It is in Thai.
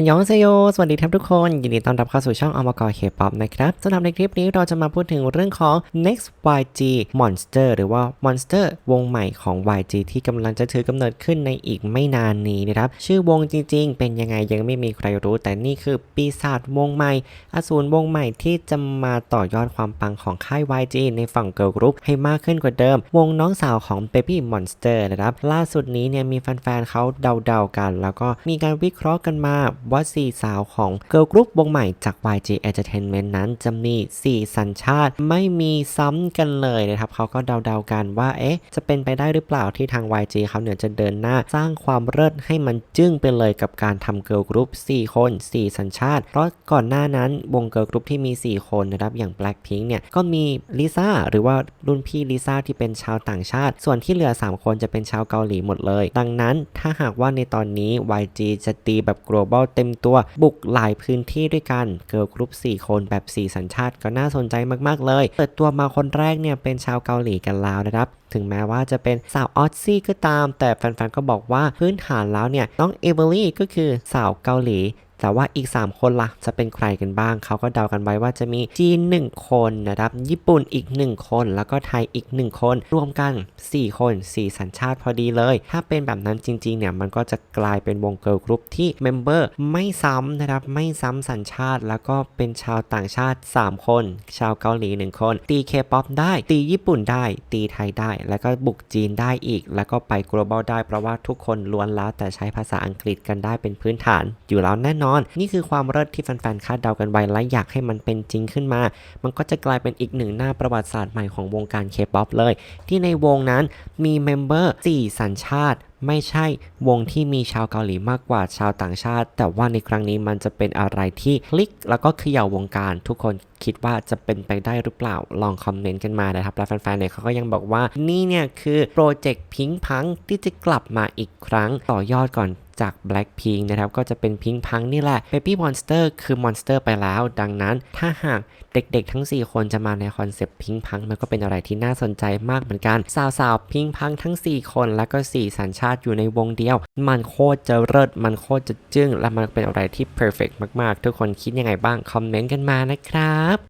อันยองเซโย สวัสดีครับทุกคน ยินดีต้อนรับเข้าสู่ช่องอมกรเคป๊อปนะครับสำหรับในคลิปนี้เราจะมาพูดถึงเรื่องของ next YG Monster หรือว่า Monster วงใหม่ของ YG ที่กำลังจะถือกำเนิดขึ้นในอีกไม่นานนี้นะครับ ชื่อวงจริงๆ เป็นยังไงยังไม่มีใครรู้ แต่นี่คือปีศาจวงใหม่ อสูรวงใหม่ที่จะมาต่อยอดความปังของค่าย YG ในฝั่งเกิร์ลกรุ๊ปให้มากขึ้นกว่าเดิม วงน้องสาวของ Baby Monster นะครับ ล่าสุดนี้เนี่ยมีแฟนๆเขาเดาๆกัน แล้วก็มีการวิเคราะห์กันมาว่าสี่สาวของเกิร์ลกรุ๊ปวงใหม่จาก YG Entertainment นั้นจะมี 4 สัญชาติไม่มีซ้ำกันเลยนะครับเขาก็เดาๆกันว่าเอ๊ะจะเป็นไปได้หรือเปล่าที่ทาง YG เขาเนี่ยจะเดินหน้าสร้างความเลิศให้มันจึ้งไปเลยกับการทำเกิร์ลกรุ๊ป4 คน 4 สัญชาติ เพราะก่อนหน้านั้นวงเกิร์ลกรุ๊ปที่มี 4 คนนะครับอย่าง Blackpink เนี่ยก็มีลิซ่าหรือว่ารุ่นพี่ลิซ่าที่เป็นชาวต่างชาติ ส่วนที่เหลือ 3 คนจะเป็นชาวเกาหลีหมดเลย ดังนั้นถ้าหากว่าในตอนนี้ YG จะตีแบบ global เต็มตัวบุกหลายพื้นที่ด้วยกัน เกิร์ลกรุ๊ป 4 คนแบบ 4 สัญชาติก็น่าสนใจมากๆเลย เปิดตัวมาคนแรกเนี่ยเป็นชาวเกาหลีกันแล้วนะครับ ถึงแม้ว่าจะเป็นสาวออซซี่ก็ตาม แต่แฟนๆก็บอกว่าพื้นฐานแล้วเนี่ยน้องเอเวอรี่ก็คือสาวเกาหลี แต่ว่าอีก 3 คนละ่ะจะเป็นใครกันบ้าง เขาก็เดากันไว้ว่าจะมีจีน 1 คนนะครับญี่ปุ่นอีก 1 คน แล้วก็ไทยอีก 1 คน รวมกัน 4 คน 4 สัญชาติพอดีเลย ถ้าเป็นแบบนั้นจริงๆเนี่ยมันก็จะกลายเป็นวงเกิร์ลกรุ๊ปที่เมมเบอร์ไม่ซ้ำนะครับไม่ซ้ำสัญชาติแล้วก็เป็นชาวต่างชาติ 3 คน ชาวเกาหลี 1 คน ตีเคป๊อปได้ ตีญี่ปุ่นได้ ตีไทยได้ แล้วก็บุกจีนได้อีก แล้วก็ไป global ได้เพราะว่าทุกคนล้วนแล้วแต่ใช้ภาษาอังกฤษกันได้เป็นพื้นฐาน อยู่แล้วแน่นอนนี่คือความเลิศที่แฟนๆคาดเดากันไว้และอยากให้มันเป็นจริงขึ้นมา มันก็จะกลายเป็นอีกหนึ่งหน้าประวัติศาสตร์ใหม่ของวงการเคป๊อปเลย ที่ในวงนั้นมีเมมเบอร์4สัญชาติ ไม่ใช่วงที่มีชาวเกาหลีมากกว่าชาวต่างชาติ แต่ว่าในครั้งนี้มันจะเป็นอะไรที่คลิก แล้วก็เขย่าวงการทุกคนคิดว่าจะเป็นไปได้หรือเปล่าลองคอมเมนต์กันมานะครับ แล้วแฟนๆเนี่ยเขาก็ยังบอกว่านี่เนี่ยคือโปรเจกต์พิงพังที่จะกลับมาอีกครั้งต่อยอดก่อนจาก Blackpink นะครับ ก็จะเป็นพิงพังนี่แหละ Baby Monster คือ Monster ไปแล้ว ดังนั้นถ้าหากเด็กๆ ทั้ง 4 คนจะมาในคอนเซปต์พิงพังมันก็เป็นอะไรที่น่าสนใจมากเหมือนกัน สาวๆพิงพังทั้ง 4 คนแล้วก็ 4 สัญชาติอยู่ในวงเดียว มันโคตรจะเลิศมันโคตรจะจึ้ง และมันเป็นอะไรที่เพอร์เฟกมากๆ ทุกคนคิดยังไงบ้าง คอมเมนต์กันมานะครับ